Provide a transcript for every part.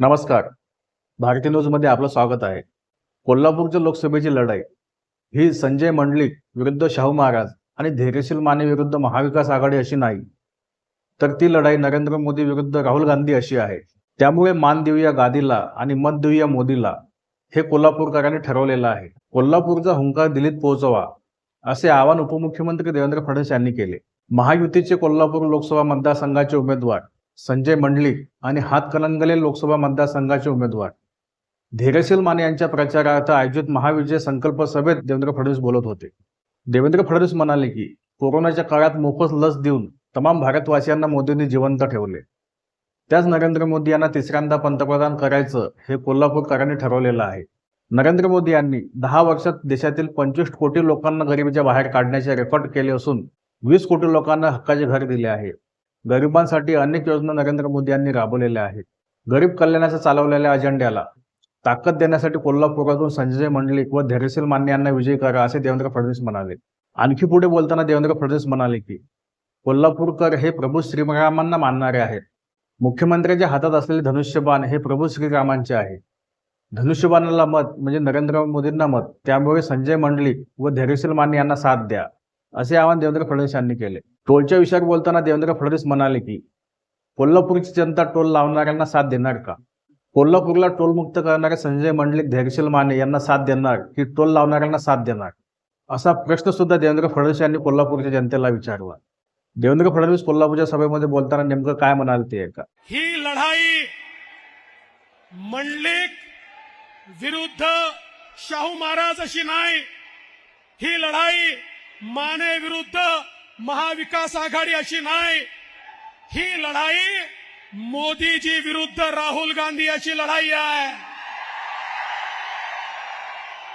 नमस्कार. भारतीय न्यूजमध्ये आपलं स्वागत आहे. कोल्हापूरच्या लोकसभेची लढाई. ही संजय मंडलिक विरुद्ध शाहू महाराज आणि धैर्यशील माने विरुद्ध महाविकास आघाडी अशी नाही. तर ती लढाई नरेंद्र मोदी विरुद्ध राहुल गांधी अशी आहे. त्यामुळे मान देऊया गादीला आणि मत देऊया मोदीला हे कोल्हापूरकरांनी ठरवलेलं आहे. कोल्हापूरचा हुंकार दिल्लीत पोहोचवा असे आवाहन उपमुख्यमंत्री देवेंद्र फडणवीस यांनी केले. महायुतीचे कोल्हापूर लोकसभा मतदारसंघाचे उमेदवार संजय मंडलिक आणि हातकणंगले लोकसभा मतदारसंघाचे उमेदवार. धैर्यशील माने यांच्या प्रचारार्थ आयोजित महाविजय संकल्प सभेत देवेंद्र फडणवीस बोलत होते. देवेंद्र फडणवीस म्हणाले की कोरोनाच्या काळात मोफत लस देऊन तमाम भारतवासियांना मोदींनी जिवंत ठेवले. त्याच नरेंद्र मोदी यांना तिसऱ्यांदा पंतप्रधान करायचं हे कोल्हापूरकरांनी ठरवलेलं आहे. नरेंद्र मोदी यांनी दहा वर्षात देशातील पंचवीस कोटी लोकांना गरिबीच्या बाहेर काढण्याचे रेकॉर्ड केले असून वीस कोटी लोकांना हक्काचे घर दिले आहे. गरिबांसाठी अनेक योजना नरेंद्र मोदी यांनी राबवलेल्या आहेत. गरीब कल्याणाच्या चालवलेल्या अजेंड्याला ताकद देण्यासाठी कोल्हापुरातून संजय मंडलिक व धैर्यशील मान्य यांना विजयी करा असे देवेंद्र फडणवीस म्हणाले. आणखी पुढे बोलताना देवेंद्र फडणवीस म्हणाले की कोल्हापूरकर हे प्रभू श्रीरामांना मानणारे आहेत. मुख्यमंत्र्यांच्या हातात असलेले धनुष्यबाण हे प्रभू श्रीरामांचे आहे. धनुष्यबाणाला मत म्हणजे नरेंद्र मोदींना मत त्यामुळे संजय मंडलिक व धैर्यशील मान्य यांना साथ द्या. असे आवाहन देवेंद्र फडणवीस यांनी केले. टोलच्या विषयावर बोलताना देवेंद्र फडणवीस म्हणाले की कोल्हापूरची जनता टोल लावणाऱ्यांना साथ देणार का? कोल्हापूरला टोलमुक्त करणारे संजय मंडलिक धैर्यशील माने यांना साथ देणार की टोल लावणाऱ्यांना साथ देणार? असा प्रश्न सुद्धा देवेंद्र फडणवीस यांनी कोल्हापूरच्या जनतेला विचारला. देवेंद्र फडणवीस कोल्हापूरच्या सभेमध्ये बोलताना नेमकं काय म्हणाले ते का ही लढाई मंडलिक विरुद्ध शाहू महाराज अशी नाही. ही लढाई माने विरुद्ध महाविकास आघाडी अशी नाही. ही लढाई मोदीजी विरुद्ध राहुल गांधी अशी लढाई आहे.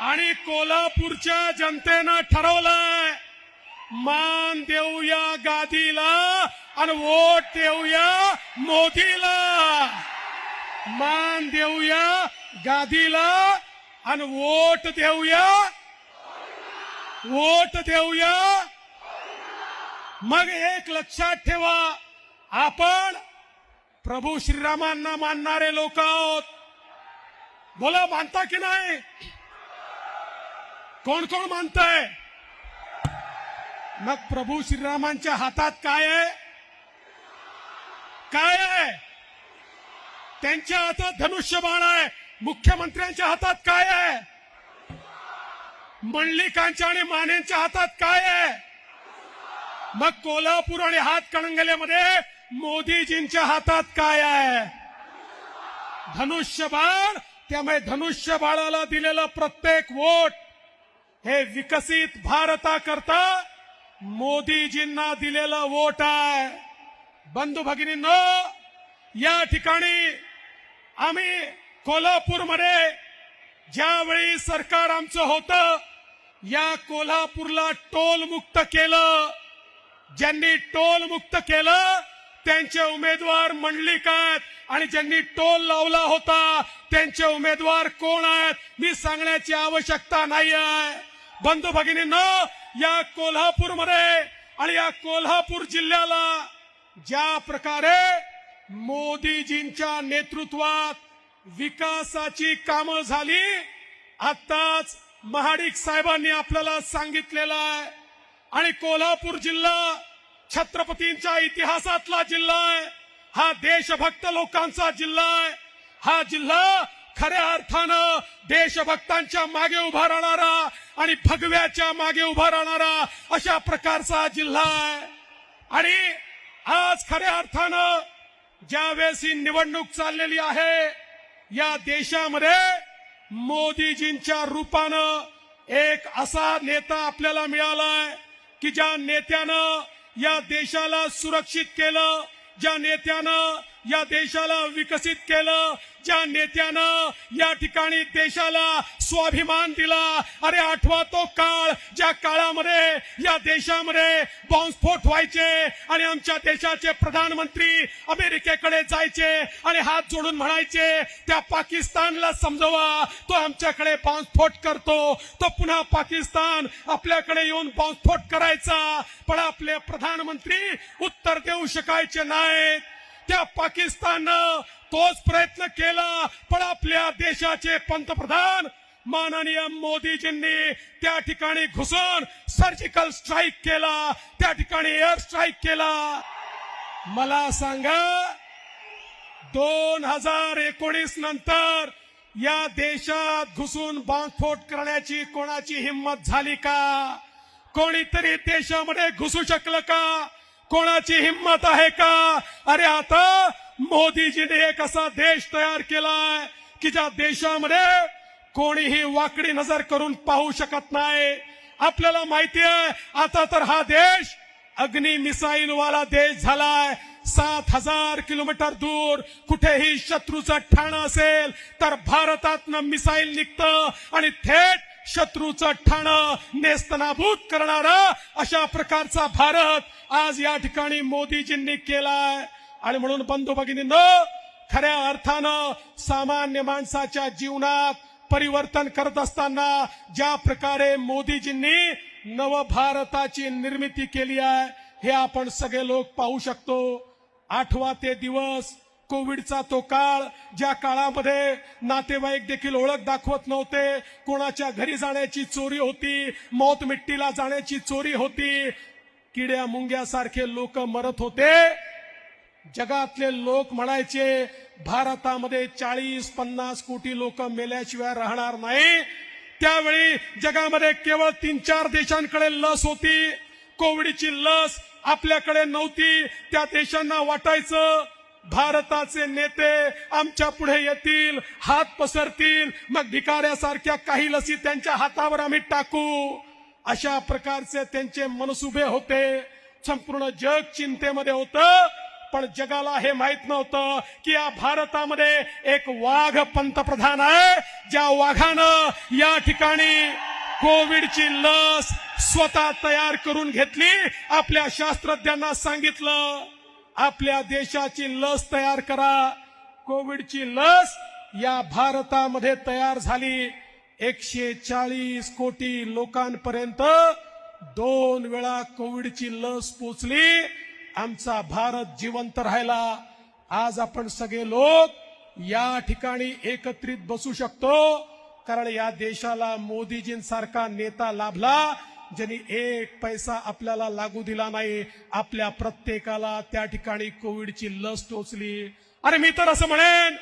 आणि कोल्हापूरच्या जनतेनं ठरवलंय मान देऊया गादीला आणि वोट देऊया मोदीला. मान देऊया गादीला आणि वोट देऊया वोट देऊया. मग एक लक्षात ठेवा आपण प्रभू श्रीरामांना मानणारे लोक आहोत. बोला मानता की नाही? कोण कोण मानताय? मग प्रभू श्रीरामांच्या हातात काय आहे? काय आहे? त्यांच्या हातात धनुष्यबाण आहे. मुख्यमंत्र्यांच्या हातात काय आहे? मंडलिकांच्या आणि मानेंच्या हातात काय आहे? मग कोल्हापूर आणि हातकणंगलेमध्ये मोदीजींच्या हातात काय आहे? धनुष्यबाण. त्यामुळे धनुष्यबाळाला दिलेलं प्रत्येक वोट हे विकसित भारताकरता मोदीजींना दिलेलं वोट आहे. बंधू भगिनींनो या ठिकाणी आम्ही कोल्हापूरमध्ये ज्यावेळी सरकार आमचं होतं या कोल्हापूरला टोल मुक्त केलं. ज्यांनी टोल मुक्त केलं त्यांचे उमेदवार मंडलिक आहेत. आणि ज्यांनी टोल लावला होता त्यांचे उमेदवार कोण आहेत मी सांगण्याची आवश्यकता नाही आहे बंधू भगिनींनो या कोल्हापूरमध्ये आणि या कोल्हापूर जिल्ह्याला ज्या प्रकारे मोदीजींच्या नेतृत्वात विकासाची कामं झाली आताच महाडिक साहेबांनी आपल्याला सांगितलेलं आहे. आणि कोल्हापूर जिल्हा छत्रपतींच्या इतिहासातला जिल्हा आहे. हा देशभक्त लोकांचा जिल्हा आहे. हा जिल्हा खऱ्या अर्थानं देशभक्तांच्या मागे उभा राहणारा आणि फगव्याच्या मागे उभा राहणारा अशा प्रकारचा जिल्हा आहे. आणि आज खऱ्या अर्थानं ज्यावेळेस ही निवडणूक चाललेली आहे या देशामध्ये मोदीजींच्या रूपानं एक असा नेता आपल्याला मिळालाय की ज्या नेत्यानं या देशाला सुरक्षित केलं ज्या नेत्यानं या देशाला विकसित केलं ज्या नेत्यानं या ठिकाणी देशाला स्वाभिमान दिला. अरे आठवा तो काळ ज्या काळामध्ये या देशामध्ये बॉम्बस्फोट व्हायचे आणि आमच्या देशाचे प्रधानमंत्री अमेरिकेकडे जायचे आणि हात जोडून म्हणायचे त्या पाकिस्तानला समजवा तो आमच्याकडे बॉम्बस्फोट करतो. तो पुन्हा पाकिस्तान आपल्याकडे येऊन बॉम्बस्फोट करायचा पण आपले प्रधानमंत्री उत्तर देऊ शकायचे नाहीत. त्या पाकिस्ताननं तोच प्रयत्न केला पण आपल्या देशाचे पंतप्रधान माननीय मोदीजींनी त्या ठिकाणी घुसून सर्जिकल स्ट्राईक केला त्या ठिकाणी एअर स्ट्राईक केला. मला सांगा दोन हजार एकोणीस नंतर या देशात घुसून बांधफोड करण्याची कोणाची हिंमत झाली का? कोणीतरी देशामध्ये घुसू शकलं का? कोणाची हिंमत आहे का? अरे आता मोदीजीने एक असा देश तयार केलाय की ज्या देशामध्ये कोणीही वाकडी नजर करून पाहू शकत नाही. आपल्याला माहिती आहे आता तर हा देश अग्नि मिसाईल वाला देश झालाय. सात हजार किलोमीटर दूर कुठेही शत्रूचं ठाणं असेल तर भारतातनं मिसाईल निघतं आणि थेट शत्रूचं ठाणं नेस्तनाभूत करणारा अशा प्रकारचा भारत आज या ठिकाणी मोदीजींनी केलाय. आणि म्हणून बंधू भगिनींनो खऱ्या अर्थानं सामान्य माणसाच्या जीवनात परिवर्तन करत असताना ज्या प्रकारे मोदीजींनी नवभारताची निर्मिती केली आहे हे आपण सगळे लोक पाहू शकतो. आठवा ते दिवस कोविडचा तो काळ ज्या काळामध्ये नातेवाईक देखील ओळख दाखवत नव्हते. कोणाच्या घरी जाण्याची चोरी होती मौत मिट्टीला जाण्याची चोरी होती. किड्या मुंग्यासारखे लोक मरत होते. जगातले लोक म्हणायचे भारतामध्ये चाळीस पन्नास कोटी लोक मेल्याशिवाय राहणार नाही. त्यावेळी जगामध्ये केवळ तीन चार देशांकडे लस होती. कोविडची लस आपल्याकडे नव्हती. त्या देशांना वाटायचं भारताचे नेते आमच्या पुढे येतील हात पसरतील मग भिकाऱ्यासारख्या काही लसी त्यांच्या हातावर आम्ही टाकू. अशा प्रकारचे त्यांचे मनसुबे होते. संपूर्ण जग चिंतेमध्ये होतं पण जगाला हे माहीत नव्हतं की या भारतामध्ये एक वाघ पंतप्रधान आहे ज्या वाघानं या ठिकाणी कोविडची लस स्वतः तयार करून घेतली आपल्या शास्त्रज्ञांना सांगितलं. आपल्या देशाची लस तयार करा. कोविडची लस या भारतामध्ये तयार झाली. एकशे चाळीस कोटी लोकांपर्यंत दोन वेळा कोविडची लस पोचली. आमचा भारत जिवंत राहिला. आज आपण सगळे लोक या ठिकाणी एकत्रित बसू शकतो. कारण या देशाला मोदीजींसारखा नेता लाभला. ज्यांनी एक पैसा आपल्याला लागू दिला नाही आपल्या प्रत्येकाला त्या ठिकाणी कोविडची लस टोचली. अरे मी तर असं म्हणेन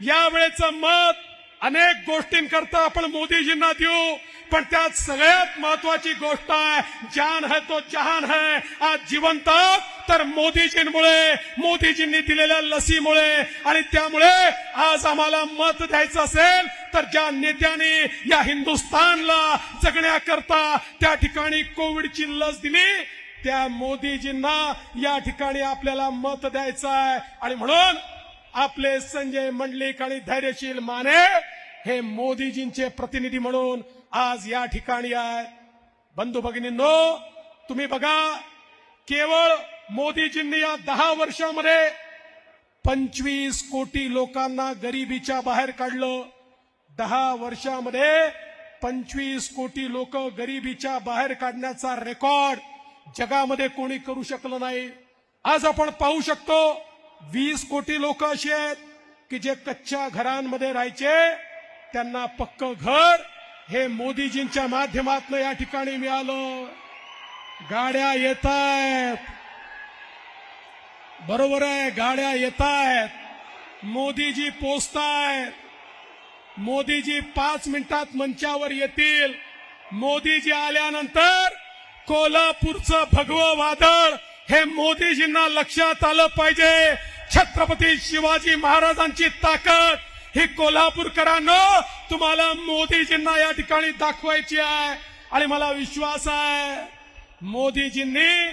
यावेळेचं मत अनेक गोष्टींकरता आपण मोदीजींना देऊ पण त्यात सगळ्यात महत्वाची गोष्ट आहे जान है तो जहान है. आज जिवंत तर मोदीजींमुळे मोदीजींनी दिलेल्या लसीमुळे. आणि त्यामुळे आज आम्हाला मत द्यायचं असेल तर ज्या नेत्यांनी या हिंदुस्थानला जगण्याकरता त्या ठिकाणी कोविडची लस दिली त्या मोदीजींना या ठिकाणी आपल्याला मत द्यायचं आहे. आणि म्हणून आपले संजय मंडलिक आणि धैर्यशील माने हे मोदीजींचे प्रतिनिधी म्हणून आज या ठिकाणी आहे. बंधू भगिनींनो तुम्ही बघा केवळ मोदीजींनी या दहा वर्षामध्ये पंचवीस कोटी लोकांना गरिबीच्या बाहेर काढलं. दहा वर्षामध्ये पंचवीस कोटी लोक गरिबीच्या बाहेर काढण्याचा रेकॉर्ड जगामध्ये कोणी करू शकलं नाही. आज आपण पाहू शकतो वीस कोटी लोक अशी आहेत की जे कच्च्या घरांमध्ये राहायचे त्यांना पक्क घर हे मोदीजींच्या माध्यमातून या ठिकाणी मिळालं. गाड्या येत आहेत. बरोबर आहे गाड्या येत आहेत. मोदीजी पोचतायत. मोदीजी पाच मिनिटात मंचावर येतील. मोदीजी आल्यानंतर कोल्हापूरचं भगवं वादळ हे मोदीजींना लक्षात आलं पाहिजे. छत्रपती शिवाजी महाराजांची ताकद ही कोल्हापूरकरांनो तुम्हाला मोदीजींना या ठिकाणी दाखवायची आहे. आणि मला विश्वास आहे मोदीजींनी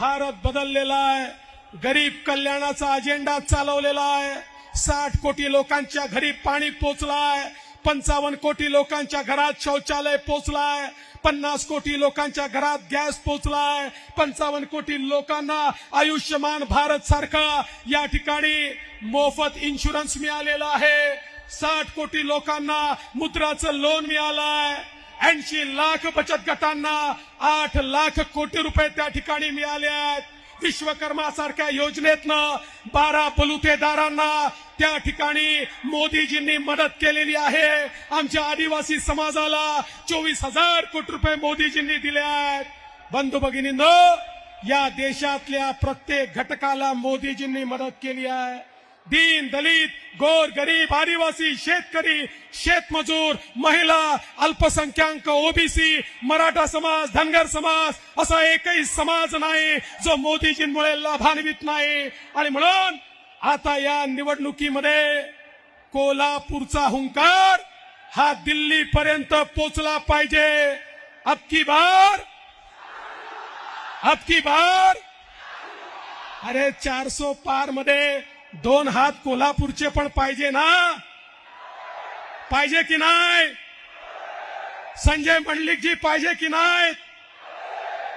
भारत बदललेला आहे गरीब कल्याणाचा अजेंडा चालवलेला आहे. साठ कोटी लोकांच्या घरी पाणी पोचलाय. पंचावन्न कोटी लोकांच्या घरात शौचालय पोचलाय. पन्नास कोटी लोकांच्या घरात गॅस पोचलाय. पंचावन्न कोटी लोकांना आयुष्यमान भारत सारखा या ठिकाणी मोफत इन्शुरन्स मिळालेला आहे. साठ कोटी लोकांना मुद्राचं लोन मिळालंय. ऐंशी लाख बचत गटांना आठ लाख कोटी रुपये त्या ठिकाणी मिळाले आहेत. विश्वकर्मा सारख्या योजनेतनं बारा बलुतेदारांना त्या ठिकाणी मोदीजींनी मदत केलेली आहे. आमच्या आदिवासी समाजाला चोवीस हजार कोटी रुपये मोदीजींनी दिले आहेत. बंधू भगिनींनो या देशातल्या प्रत्येक घटकाला मोदीजींनी मदत केली आहे. दीन दलित गोर गरीब आदिवासी शेतकरी शेतमजूर महिला अल्पसंख्याक ओबीसी मराठा समाज धनगर समाज असा एकही समाज नाही जो मोदीजींमुळे लाभान्वित नाही. आणि म्हणून आता या निवडणुकीमध्ये कोल्हापूरचा हुंकार हा दिल्ली पर्यंत पोचला पाहिजे. अबकी बार? अबकी बार? अरे चारसो पारमध्ये दोन हात कोल्हापूरचे पण पाहिजे ना? पाहिजे की नाही? संजय मंडलिकजी पाहिजे की नाहीत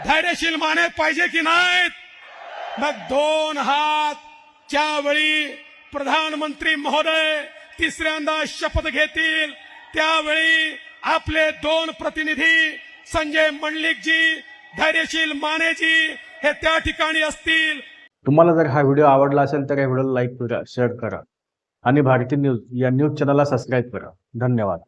धैर्यशील माने पाहिजे की नाहीत? मग दोन हात ज्यावेळी प्रधानमंत्री महोदय तिसऱ्यांदा शपथ घेतील त्यावेळी आपले दोन प्रतिनिधी संजय मंडलिकजी धैर्यशील मानेजी हे त्या ठिकाणी असतील. तुम्हाला जर हा व्हिडिओ आवडला असेल तर या व्हिडिओला लाईक करा शेअर करा आणि भारती न्यूज या न्यूज चॅनलला सबस्क्राईब करा. धन्यवाद.